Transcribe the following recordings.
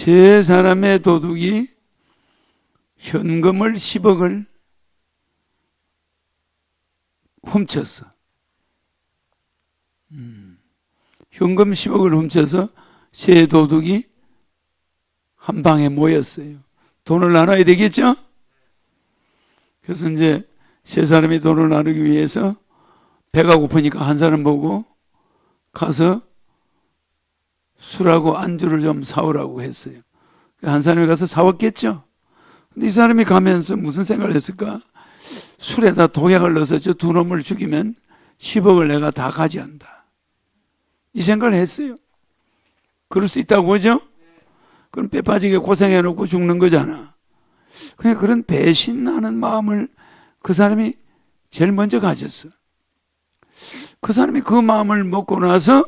세 사람의 도둑이 현금을 10억을 훔쳤어. 음, 현금 10억을 훔쳐서 세 도둑이 한 방에 모였어요. 돈을 나눠야 되겠죠? 그래서 이제 세 사람이 돈을 나누기 위해서 배가 고프니까 한 사람 보고 가서 술하고 안주를 좀 사오라고 했어요. 한 사람이 가서 사왔겠죠? 근데 이 사람이 가면서 무슨 생각을 했을까? 술에다 독약을 넣어서 저 두 놈을 죽이면 10억을 내가 다 가져간다. 이 생각을 했어요. 그럴 수 있다고 보죠? 그럼 뼈 빠지게 고생해놓고 죽는 거잖아. 그냥 그런 배신하는 마음을 그 사람이 제일 먼저 가졌어. 그 사람이 그 마음을 먹고 나서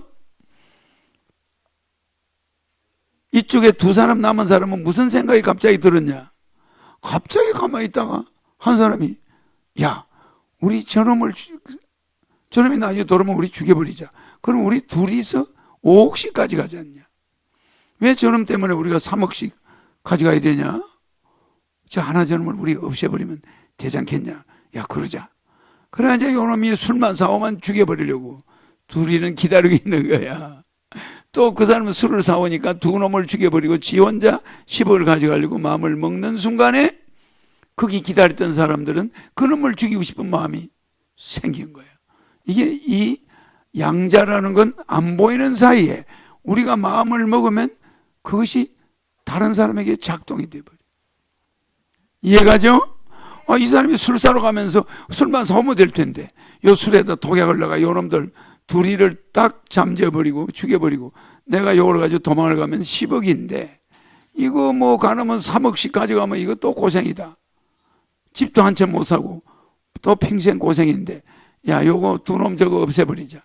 이쪽에 두 사람 남은 사람은 무슨 생각이 갑자기 들었냐? 갑자기 가만히 있다가 한 사람이 야, 우리 저놈을 죽- 저놈이 나중에 돌아오면 우리 죽여버리자. 그럼 우리 둘이서 5억씩까지 가지 않냐? 왜 저놈 때문에 우리가 3억씩 가져가야 되냐? 저 하나 저놈을 우리 없애버리면 되지 않겠냐? 야, 그러자. 그래, 이제 요놈이 술만 사오면 죽여버리려고 둘이는 기다리고 있는 거야. 또 그 사람은 술을 사오니까 두 놈을 죽여버리고 지 혼자 10억을 가져가려고 마음을 먹는 순간에 거기 기다렸던 사람들은 그 놈을 죽이고 싶은 마음이 생긴 거예요. 이게 이 양자라는 건 안 보이는 사이에 우리가 마음을 먹으면 그것이 다른 사람에게 작동이 돼버려. 이해가죠? 아, 이 사람이 술 사러 가면서 술만 사오면 될 텐데 요 술에다 독약을 넣어가 요 놈들 둘이를 딱 잠재버리고 죽여버리고 내가 요걸 가지고 도망을 가면 10억인데 이거 뭐 가능하면 3억씩 가져가면 이거 또 고생이다. 집도 한 채 못 사고 또 평생 고생인데 야 요거 두 놈 저거 없애버리자.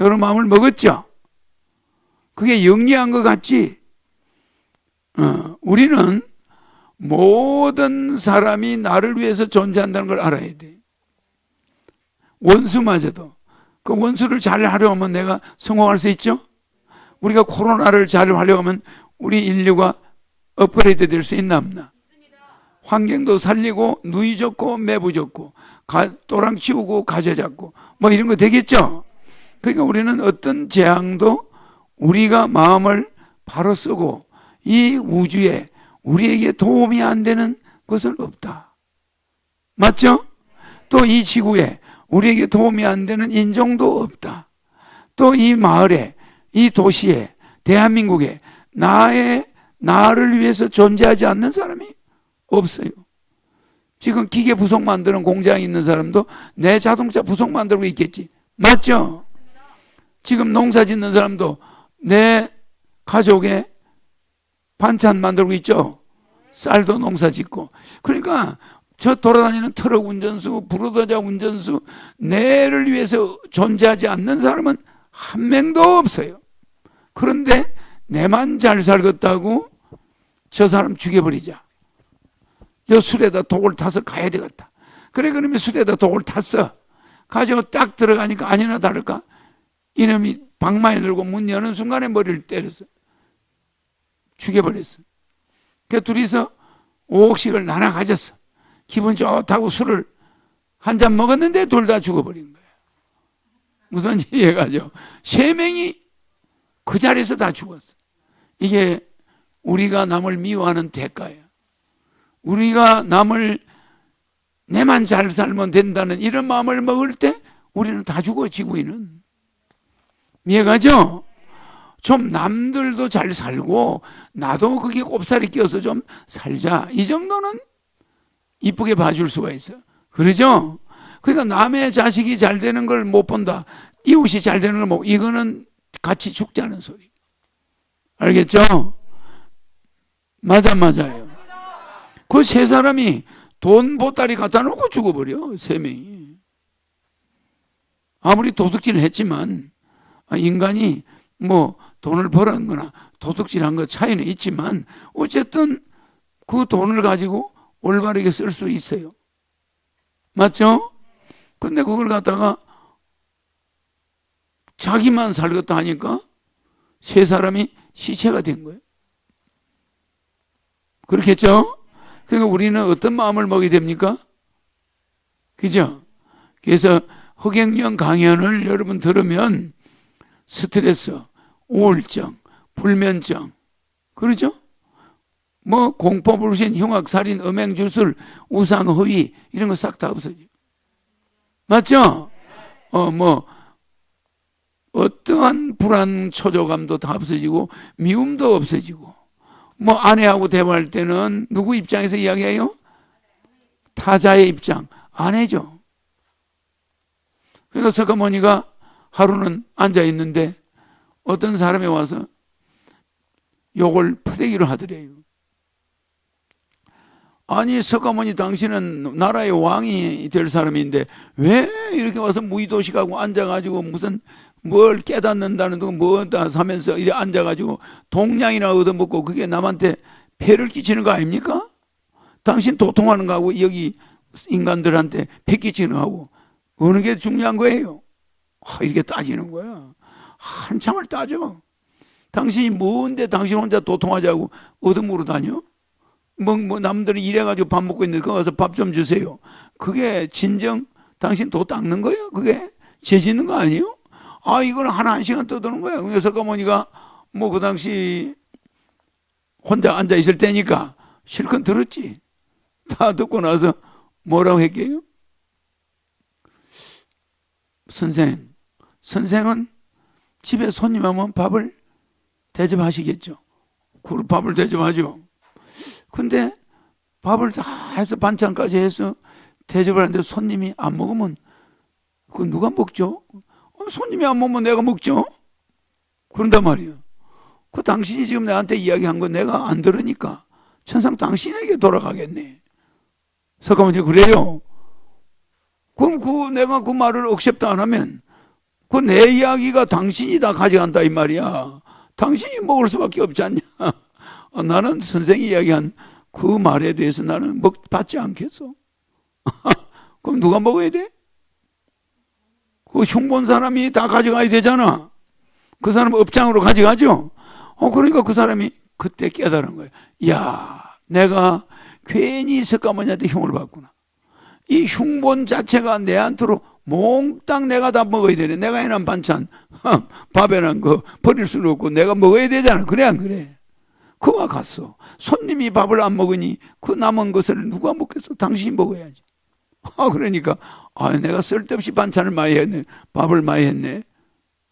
여러 마음을 먹었죠. 그게 영리한 것 같지. 어, 우리는 모든 사람이 나를 위해서 존재한다는 걸 알아야 돼. 원수마저도 그 원수를 잘 하려면 내가 성공할 수 있죠. 우리가 코로나를 잘 하려면 우리 인류가 업그레이드 될 수 있나 없나? 환경도 살리고 누이 좋고 매부 좋고 가, 또랑 치우고 가재 잡고 뭐 이런 거 되겠죠. 그러니까 우리는 어떤 재앙도 우리가 마음을 바로 쓰고 이 우주에 우리에게 도움이 안 되는 것은 없다. 맞죠? 또 이 지구에 우리에게 도움이 안 되는 인종도 없다. 또 이 마을에, 이 도시에, 대한민국에 나의 나를 위해서 존재하지 않는 사람이 없어요. 지금 기계 부속 만드는 공장에 있는 사람도 내 자동차 부속 만들고 있겠지. 맞죠? 지금 농사 짓는 사람도 내 가족의 반찬 만들고 있죠. 쌀도 농사 짓고. 그러니까 저 돌아다니는 트럭 운전수, 부르도자 운전수, 내를 위해서 존재하지 않는 사람은 한 명도 없어요. 그런데 내만 잘 살겠다고 저 사람 죽여버리자. 요 술에다 독을 타서 가야 되겠다. 그래, 그러면 술에다 독을 탔어. 가지고 딱 들어가니까 아니나 다를까? 이놈이 방망이 들고 문 여는 순간에 머리를 때렸어. 죽여버렸어. 그 둘이서 5억씩을 나눠 가졌어. 기분 좋다고 술을 한 잔 먹었는데 둘 다 죽어버린 거야. 무슨 이해가죠? 세 명이 그 자리에서 다 죽었어. 이게 우리가 남을 미워하는 대가예요. 우리가 남을 내만 잘 살면 된다는 이런 마음을 먹을 때 우리는 다 죽어 지구인은 이해가죠? 좀 남들도 잘 살고 나도 그게 꼽살이 끼어서 좀 살자 이 정도는 이쁘게 봐줄 수가 있어 그러죠? 그러니까 남의 자식이 잘 되는 걸 못 본다. 이웃이 잘 되는 걸 못 이거는 같이 죽자는 소리. 알겠죠? 맞아 맞아요. 그 세 사람이 돈 보따리 갖다 놓고 죽어버려 세 명이. 아무리 도둑질을 했지만 인간이 뭐 돈을 벌은 거나 도둑질한 거 차이는 있지만 어쨌든 그 돈을 가지고 올바르게 쓸 수 있어요. 맞죠? 근데 그걸 갖다가 자기만 살겠다 하니까 세 사람이 시체가 된 거예요. 그렇겠죠? 그러니까 우리는 어떤 마음을 먹어야 됩니까? 그죠? 그래서 허경영 강연을 여러분 들으면 스트레스, 우울증, 불면증, 그러죠? 뭐 공포, 불신, 흉악, 살인, 음행, 주술, 우상, 허위 이런 거 싹 다 없어져. 맞죠? 어, 뭐 어떠한 불안, 초조감도 다 없어지고 미움도 없어지고 뭐 아내하고 대화할 때는 누구 입장에서 이야기해요? 타자의 입장, 아내죠. 그래서 석가모니가 하루는 앉아 있는데 어떤 사람이 와서 욕을 퍼대기로 하더래요. 아니 석가모니 당신은 나라의 왕이 될 사람인데 왜 이렇게 와서 무의도식하고 앉아가지고 무슨 뭘 깨닫는다는 둥 뭐다 하면서 이래 앉아가지고 동량이나 얻어먹고 그게 남한테 폐를 끼치는 거 아닙니까? 당신 도통하는 거하고 여기 인간들한테 폐 끼치는 거하고 어느 게 중요한 거예요? 아, 이렇게 따지는 거야. 한참을 따져. 당신이 뭔데 당신 혼자 도통하자고 얻어먹으러 다녀? 뭐, 뭐 남들이 일해가지고 밥 먹고 있는데 거기 가서 밥 좀 주세요. 그게 진정 당신 도 닦는 거야? 그게 죄 짓는 거 아니에요? 아 이거는 하나 한 시간 떠드는 거야. 그래서 석가모니가 뭐 그 당시 혼자 앉아 있을 때니까 실컷 들었지. 다 듣고 나서 뭐라고 했게요? 선생, 선생은 집에 손님 오면 밥을 대접하시겠죠. 그 밥을 대접하죠. 근데 밥을 다 해서 반찬까지 해서 대접을 하는데 손님이 안 먹으면 그 누가 먹죠? 어, 손님이 안 먹으면 내가 먹죠? 그런단 말이에요. 그 당신이 지금 나한테 이야기한 건 내가 안 들으니까 천상 당신에게 돌아가겠네. 석가모니 그래요. 그럼 그 내가 그 말을 억셉도 안 하면 그 내 이야기가 당신이 다 가져간다 이 말이야. 당신이 먹을 수밖에 없지 않냐. 어, 나는 선생이 이야기한 그 말에 대해서 나는 먹 받지 않겠어. 그럼 누가 먹어야 돼? 그 흉본 사람이 다 가져가야 되잖아. 그 사람 업장으로 가져가죠. 어 그러니까 그 사람이 그때 깨달은 거예요. 야, 내가 괜히 석가모니한테 흉을 받구나. 이 흉본 자체가 내한테로 몽땅 내가 다 먹어야 되네. 내가 해놓은 반찬, 밥에는 그 버릴 수는 없고 내가 먹어야 되잖아. 그래 안 그래? 그와 갔어. 손님이 밥을 안 먹으니 그 남은 것을 누가 먹겠어? 당신이 먹어야지. 아 그러니까 아 내가 쓸데없이 반찬을 많이 했네. 밥을 많이 했네.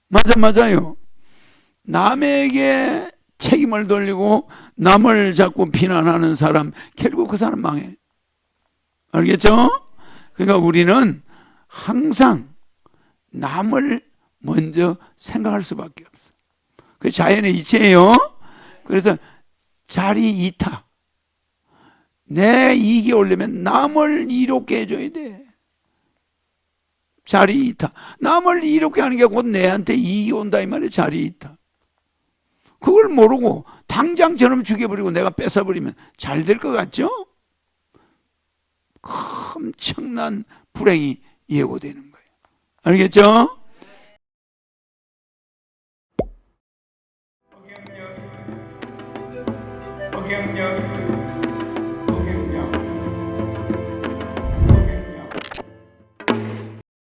맞아 맞아요. 남에게 책임을 돌리고 남을 자꾸 비난하는 사람 결국 그 사람 망해. 알겠죠? 그러니까 우리는 항상 남을 먼저 생각할 수밖에 없어. 그 자연의 이치예요. 그래서 자리 이타. 내 이익이 오려면 남을 이롭게 해줘야 돼. 자리 이타. 남을 이롭게 하는 게 곧 내한테 이익이 온다 이 말이야. 자리 이타. 그걸 모르고 당장 저놈 죽여버리고 내가 뺏어버리면 잘 될 것 같죠? 엄청난 불행이 예고되는 거예요. 알겠죠? yo, yo.